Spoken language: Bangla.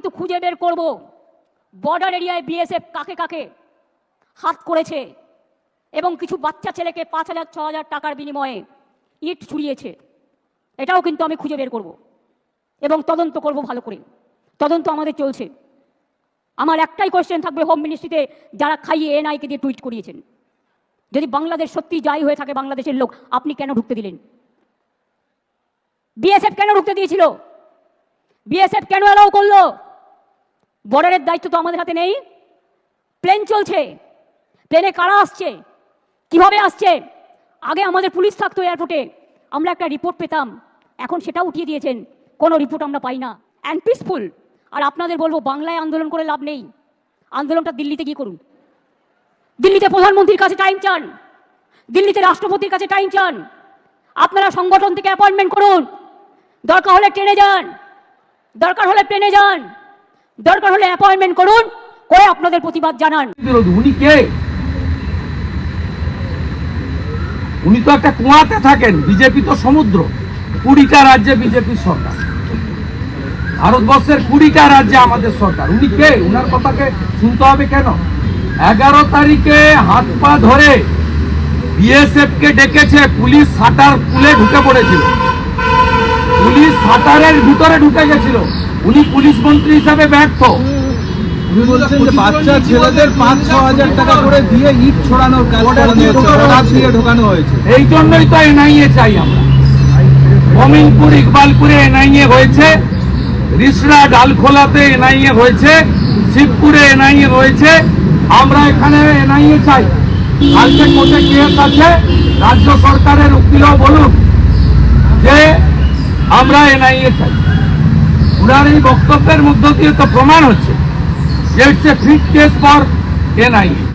কিন্তু খুঁজে বের করব। বর্ডার এরিয়ায় বিএসএফ কাকে কাকে হাত করেছে এবং কিছু বাচ্চা ছেলেকে পাঁচ হাজার, ছ হাজার টাকার বিনিময়ে ইট ছুড়িয়েছে। এটাও কিন্তু আমি খুঁজে বের করব এবং তদন্ত করব ভালো করে। তদন্ত আমাদের চলছে। আমার একটাই কোয়েশ্চেন থাকবে হোম মিনিস্ট্রিতে যারা খাইয়ে এনআইকে দিয়ে টুইট করিয়েছেন। যদি বাংলাদেশ সত্যি যাই হয়ে থাকে বাংলাদেশের লোক, আপনি কেন ঢুকতে দিলেন? বিএসএফ কেন ঢুকতে দিয়েছিল? বিএসএফ কেন অ্যালাউ করল? বর্ডারের দায়িত্ব তো আমাদের হাতে নেই। প্লেন চলছে। প্লেনে কারা আসছে? কীভাবে আসছে? আগে আমাদের পুলিশ থাকতো এয়ারপোর্টে আমরা একটা রিপোর্ট পেতাম। এখন সেটা উঠিয়ে দিয়েছেন। কোনো রিপোর্ট আমরা পাই না। অ্যান্ড পিসফুল আর আপনাদের বলব, বাংলায় আন্দোলন করে লাভ নেই। আন্দোলনটা দিল্লিতে গিয়ে করুন। দিল্লিতে প্রধানমন্ত্রীর কাছে টাইম চান। দিল্লিতে রাষ্ট্রপতির কাছে টাইম চান। আপনারা সংগঠন থেকে অ্যাপয়েন্টমেন্ট করুন। দরকার হলে ট্রেনে যান। দরকার হলে প্লেনে যান। দরকার হলে অ্যাপয়েন্টমেন্ট করুন, করে আপনাদের প্রতিবাদ জানান। উনি কে? উনি তো একটা কুয়াতে থাকেন, বিজেপি তো সমুদ্র, কুড়িটা রাজ্যে বিজেপির সরকার। ভারতবর্ষের কুড়িটা রাজ্যে আমাদের সরকার। উনি কে? উনার কথাকে শুনতে হবে কেন? এগারো তারিখে হাত পা ধরে বিএসএফ কে ডেকেছে, পুলিশ সাটার পুলে ঢুকে পড়েছিল। পুলিশ সাটারের ভিতরে ঢুকে গেছিল। উনি পুলিশ মন্ত্রী হিসাবে ব্যর্থ। উনি বলছেন যে বাচ্চা ছেলেদের পাঁচ ছ হাজার টাকা করে দিয়ে ইট ছড়ানোর কাজ দিয়ে ঢোকানো হয়েছে। এই জন্যই তো এনআইএ চাই আমরা। মমিনপুর ইকবালপুরে এনআইএ হয়েছে রিসড়া ডালখোলাতে এনআইএ হয়েছে শিবপুরে এনআইএ হয়েছে আমরা এখানে এনআইএ চাই। কালকে কোর্টে কেস আছে রাজ্য সরকারের উকিলও বলুন যে আমরা এনআইএ চাই। ওনার এই বক্তব্যের মধ্য দিয়ে তো প্রমাণ হচ্ছে। যে a fit case for NIA